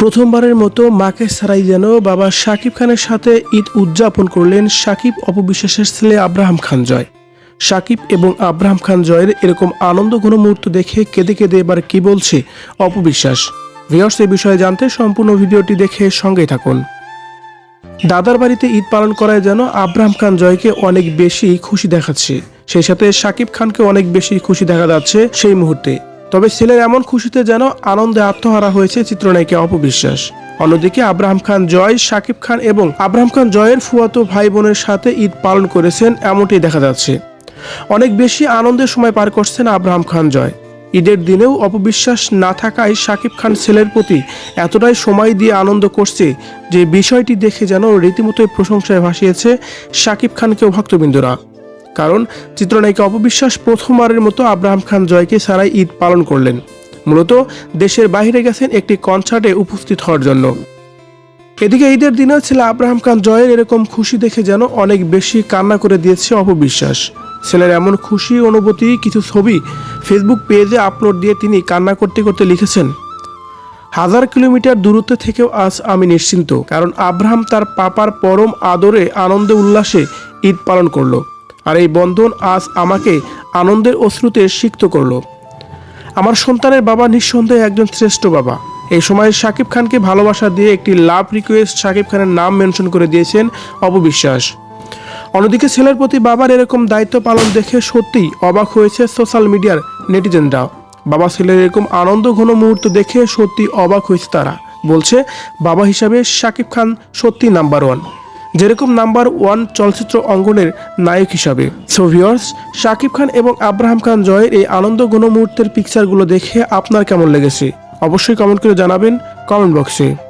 প্রথমবারের মতো মাকে ছাড়াই যেন বাবা শাকিব খানের সাথে ঈদ উদযাপন করলেন শাকিব অপবিশ্বাসের ছেলে আব্রাহাম খান জয়। শাকিব এবং আব্রাহাম খান জয়ের এরকম আনন্দঘন মুহূর্ত দেখে কেঁদে কেঁদে এবার কি বলছে অপবিশ্বাস। ভিওর্স এই বিষয়ে জানতে সম্পূর্ণ ভিডিওটি দেখে সঙ্গেই থাকুন। দাদার বাড়িতে ঈদ পালন করায় যেন আব্রাহাম খান জয়কে অনেক বেশি খুশি দেখাচ্ছে। সেই সাথে শাকিব খানকে অনেক বেশি খুশি দেখা যাচ্ছে সেই মুহূর্তে। তবে ছেলের এমন খুশিতে যেন আনন্দে আত্মহারা হয়েছে চিত্রনায়িকা অপবিশ্বাস। অন্যদিকে আব্রাহাম খান জয়, শাকিব খান এবং আব্রাহাম খান জয়ের ফুয়াতো ভাই বোনের সাথে ঈদ পালন করেছেন এমনটি দেখা যাচ্ছে। অনেক বেশি আনন্দের সময় পার করছেন আব্রাহাম খান জয়। ঈদের দিনেও অপবিশ্বাস না থাকায় শাকিব খান ছেলের প্রতি এতটাই সময় দিয়ে আনন্দ করছে যে বিষয়টি দেখে যেন রীতিমতোই প্রশংসায় ভাসিয়েছে শাকিব খানকেও ভক্তবিন্দুরা। কারণ চিত্রনায়িকা অপবিশ্বাস প্রথমবারের মতো আব্রাহাম খান জয়কে ছাড়াই ঈদ পালন করলেন। মূলত দেশের বাইরে গেছেন একটি কনসার্টে উপস্থিত হওয়ার জন্য। এদিকে ঈদের দিনেও ছেলে আব্রাহাম খান জয়ের এরকম খুশি দেখে যেন অনেক বেশি কান্না করে দিয়েছে অপবিশ্বাস। ছেলের এমন খুশি অনুভূতি, কিছু ছবি ফেসবুক পেজে আপলোড দিয়ে তিনি কান্না করতে করতে লিখেছেন, হাজার কিলোমিটার দূরত্ব থেকেও আজ আমি নিশ্চিন্ত, কারণ আব্রাহাম তার পাপার পরম আদরে, আনন্দে, উল্লাসে ঈদ পালন করল। আর এই বন্ধন আজ আমাকে আনন্দের অশ্রুতে সিক্ত করল। আমার সন্তানের বাবা নিঃসন্দেহে একজন শ্রেষ্ঠ বাবা। এই সময় শাকিব খানকে ভালোবাসা দিয়ে একটি লাভ রিকোয়েস্ট শাকিব খানের নাম মেনশন করে দিয়েছেন অপবিশ্বাস অন্যদিকে ছেলের প্রতি বাবার এরকম দায়িত্ব পালন দেখে সত্যিই অবাক হয়েছে সোশ্যাল মিডিয়ার নেটিজেনরা বাবা ছেলের এরকম আনন্দ ঘন মুহূর্ত দেখে সত্যি অবাক হয়েছে তারা। বলছে, বাবা হিসাবে শাকিব খান সত্যি নাম্বার ওয়ান যেরকম নাম্বার ওয়ান চলচ্চিত্র অঙ্গনের নায়ক হিসাবে। সো শাকিব খান এবং আব্রাহাম খান জয়ের এই আনন্দ গণমুহূর্তের পিকচারগুলো দেখে আপনার কেমন লেগেছে? অবশ্যই কমেন্ট করে জানাবেন কমেন্ট বক্সে